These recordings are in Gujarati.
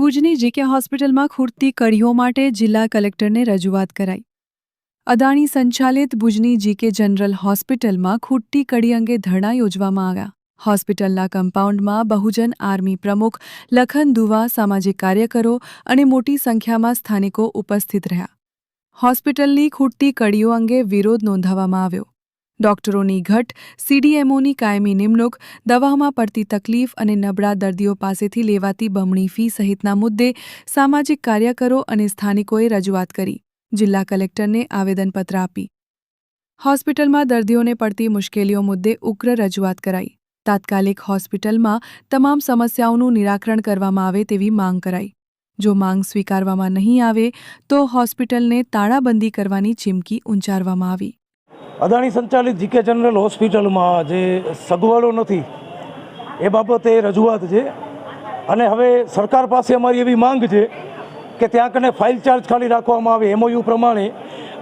ભુજની જીકે હોસ્પિટલમાં ખૂટતી કડીઓ માટે જિલ્લા કલેક્ટરને રજૂઆત કરાઈ. અદાણી સંચાલિત ભુજની જીકે જનરલ હોસ્પિટલમાં ખૂટતી કડી અંગે ધરણા યોજવામાં આવ્યા. હોસ્પિટલના કમ્પાઉન્ડમાં બહુજન આર્મી પ્રમુખ લખન દુવા, સામાજિક કાર્યકરો અને મોટી સંખ્યામાં સ્થાનિકો ઉપસ્થિત રહ્યા. હોસ્પિટલની ખૂટતી કડીઓ અંગે વિરોધ નોંધાવવામાં આવ્યો. ડોક્ટરોની ઘટ સીડીએમઓની કાયમી નિમણૂક, દવામાં પડતી તકલીફ અને નબળા દર્દીઓ પાસેથી લેવાતી બમણી ફી સહિતના મુદ્દે સામાજિક કાર્યકરો અને સ્થાનિકોએ રજૂઆત કરી. જિલ્લા કલેક્ટરને આવેદનપત્ર આપી. હોસ્પિટલમાં દર્દીઓને પડતી મુશ્કેલીઓ મુદ્દે ઉગ્ર રજૂઆત કરાઈ. તાત્કાલિક હોસ્પિટલમાં તમામ સમસ્યાઓનું નિરાકરણ કરવામાં આવે તેવી માંગ કરાઈ. જો માંગ સ્વીકારવામાં નહીં આવે, તો હોસ્પિટલને તાળાબંધી કરવાની ચીમકી ઉંચારવામાં આવી. અદાણી સંચાલિત જીકે જનરલ હોસ્પિટલમાં જે સગવડો નથી, એ બાબતે રજૂઆત છે. અને હવે સરકાર પાસે અમારી એવી માંગ છે કે ત્યાં કને ફાઇલ ચાર્જ ખાલી રાખવામાં આવે, એમઓયુ પ્રમાણે.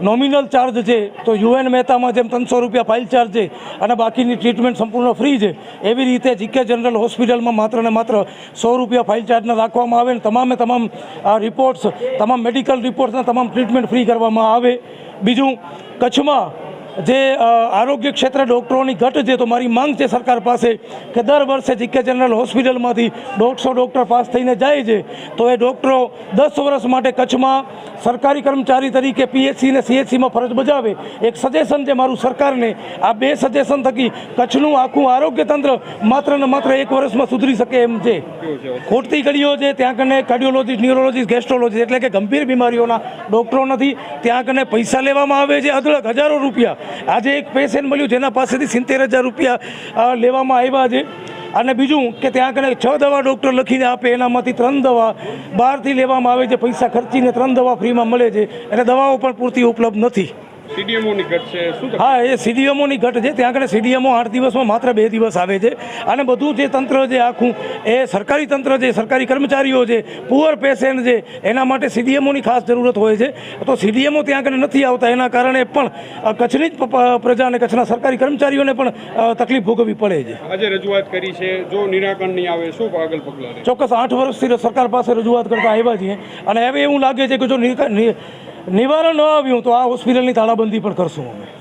નોમિનલ ચાર્જ છે, તો યુએન મહેતામાં જેમ ત્રણસો રૂપિયા ફાઇલ ચાર્જ છે અને બાકીની ટ્રીટમેન્ટ સંપૂર્ણ ફ્રી છે, એવી રીતે જીકે જનરલ હોસ્પિટલમાં માત્ર ને માત્ર સો રૂપિયા ફાઇલ ચાર્જના રાખવામાં આવે ને તમામે તમામ રિપોર્ટ્સ તમામ મેડિકલ રિપોર્ટ્સના તમામ ટ્રીટમેન્ટ ફ્રી કરવામાં આવે. બીજું, કચ્છમાં જે આરોગ્ય ક્ષેત્રે ડૉક્ટરોની ઘટ છે, તો મારી માંગ છે સરકાર પાસે કે દર વર્ષે જીકે જનરલ હોસ્પિટલમાંથી દોઢસો ડૉક્ટર પાસ થઈને જાય છે. તો એ ડૉક્ટરો દસ વર્ષ માટે કચ્છમાં સરકારી કર્મચારી તરીકે પીએચસી ને સીએચસીમાં ફરજ બજાવે. એક સજેશન છે મારું સરકારને. આ બે સજેશન થકી કચ્છનું આખું આરોગ્ય તંત્ર માત્ર ને માત્ર એક વર્ષમાં સુધરી શકે એમ છે. ખોટતી ગળીઓ છે, ત્યાં કને કાર્ડિયોલોજીસ્ટ ન્યુરોલોજીસ્ટ ગેસ્ટ્રોલોજીસ્ટ એટલે કે ગંભીર બીમારીઓના ડૉક્ટરો નથી. ત્યાં કને પૈસા લેવામાં આવે છે અઢળક હજારો રૂપિયા. આજે એક પેશન્ટ મળ્યું જેના પાસેથી સિત્તેર હજાર રૂપિયા લેવામાં આવ્યા છે. અને બીજું કે ત્યાં કને છ દવા ડૉક્ટર લખીને આપે, એનામાંથી ત્રણ દવા બહારથી લેવામાં આવે છે. પૈસા ખર્ચીને ત્રણ દવા ફ્રીમાં મળે છે. અને દવાઓ પણ પૂરતી ઉપલબ્ધ નથી. સીડીએમઓની ઘટ છે શું હા એ સીડીએમઓની ઘટ છે. ત્યાં આગળ સીડીએમઓ આઠ દિવસમાં માત્ર બે દિવસ આવે છે. અને બધું જે તંત્ર છે આખું એ સરકારી તંત્ર છે સરકારી કર્મચારીઓ છે પુઅર પેશન્ટ છે એના માટે સીડીએમઓની ખાસ જરૂરત હોય છે. તો સીડીએમઓ ત્યાં આગળ નથી આવતા. એના કારણે પણ કચ્છની જ પ્રજા અને કચ્છના સરકારી કર્મચારીઓને પણ તકલીફ ભોગવવી પડે છે. આજે રજૂઆત કરી છે. જો નિરાકરણ નહીં આવે શું આગળ પગલાં ચોક્કસ આઠ વર્ષથી સરકાર પાસે રજૂઆત કરતા આવ્યા છીએ. અને હવે એવું લાગે છે કે જો નિકા- નિ- નિવારણ ન આવ્યું તો આ હોસ્પિટલની તાળાબંધી પણ કરશું અમે.